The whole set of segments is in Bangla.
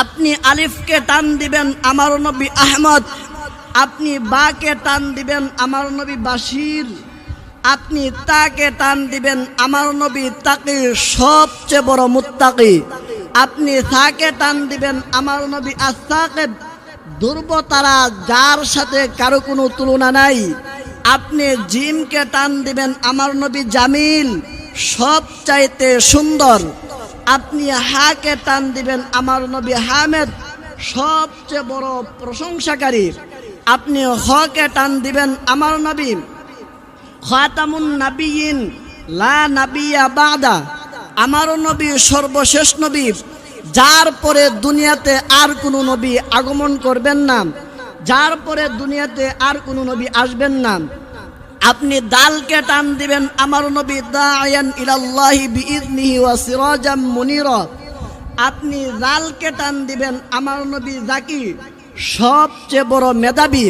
আপনি আলিফকে টান দিবেন আমার নবী আহমদ। আপনি বাকে টান দিবেন আমার নবী বাশির। আপনি তাকে টান দিবেন আমার নবী তাকে, সবচেয়ে বড় মুত্তাকি। আপনি তাকে টান দিবেন আমার নবী আস্তাকে দুর্বতারা যার সাথে কারও কোনো তুলনা নাই। আপনি জিমকে টান দিবেন আমার নবী জামিল সব চাইতে সুন্দর। আপনি হাকে টান দিবেন আমার নবী হামেদ সবচেয়ে বড় প্রশংসাকারী। আপনি হকে টান দিবেন আমার নবী। খাতামুন নাবিয়িন, লা নাবিয়া বাদা। আমার নবী সর্বশেষ নবী। যার পরে দুনিয়াতে আর কোনো নবী আগমন করবেন না। যার পরে দুনিয়াতে আর কোনো নবী আসবেন না। আপনি দালকে টান দিবেন, আমার নবী দায়ান ইলাল্লাহি বিইذনিহি ওয়া সিরাজাম মুনিরা। আপনি জালকে টান দিবেন, আমার নবী জাকি সবচেয়ে বড় মেধাবী।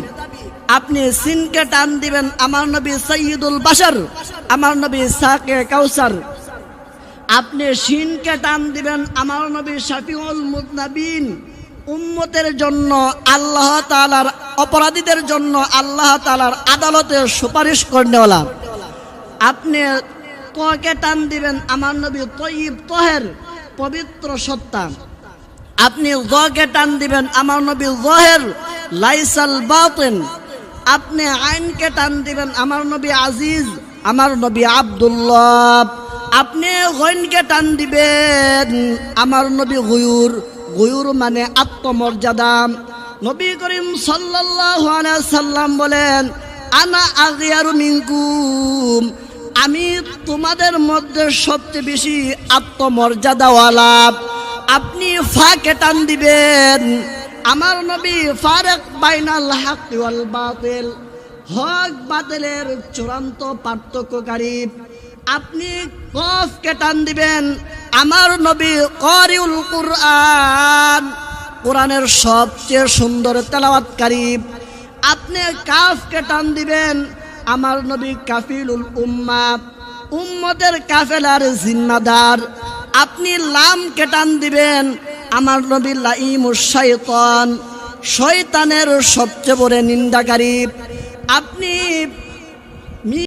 আপনি সিনকে টান দিবেন, আমার নবী সৈয়দুল বাশার, আমার নবী সাকে কাউসার আপনি শিনকে টান দিবেন, আমার নবী শাফিউল মুদনাবিন উম্মতের জন্য, আল্লাহ তাআলার অপরাধীদের জন্য আল্লাহ তালার আদালতে সুপারিশ করনেওয়ালা আপনি তকে টান দিবেন আমার নবী তয়িব তহের পবিত্র সত্তা। আপনি জকে টান দিবেন আমার নবী জহের লাইসাল বাতেন। আপনি আইনকে টান দিবেন আমার নবী আজিজ, আমার নবী আব্দুল্লাহ। আপনি গইনকে টান দিবেন আমার নবী গুয়ুর গুয়ুর মানে আত্মমর্যাদা। নবী করিম সাল্লাল্লাহু সাল্লাম বলেন, আনা আগিয়ারু মিনকুম। আমি তোমাদের মধ্যে সবচেয়ে বেশি আত্মমর্যাদাওয়ালা। আপনি ফাঁকে টান দিবেন। আমার নবী ফারেক বাইনাল হাক ওয়াল বাতিল। হক বাতিলের চূড়ান্ত পার্থক্যকারী। আপনি কফকে টান দিবেন। আমার নবী করিউল কুরআন, কোরআনের সবচেয়ে সুন্দর তেলাওয়াতকারী। আপনি কাফকে টান দিবেন, আমার নবী কাফিলুল উম্মা, উম্মতের কাফেলার জিন্নাদার। আপনি লামকে টান দিবেন, আমার নবী লাইমুস শাইতান, শয়তানের সবচেয়ে বড় নিন্দাকারী। আপনি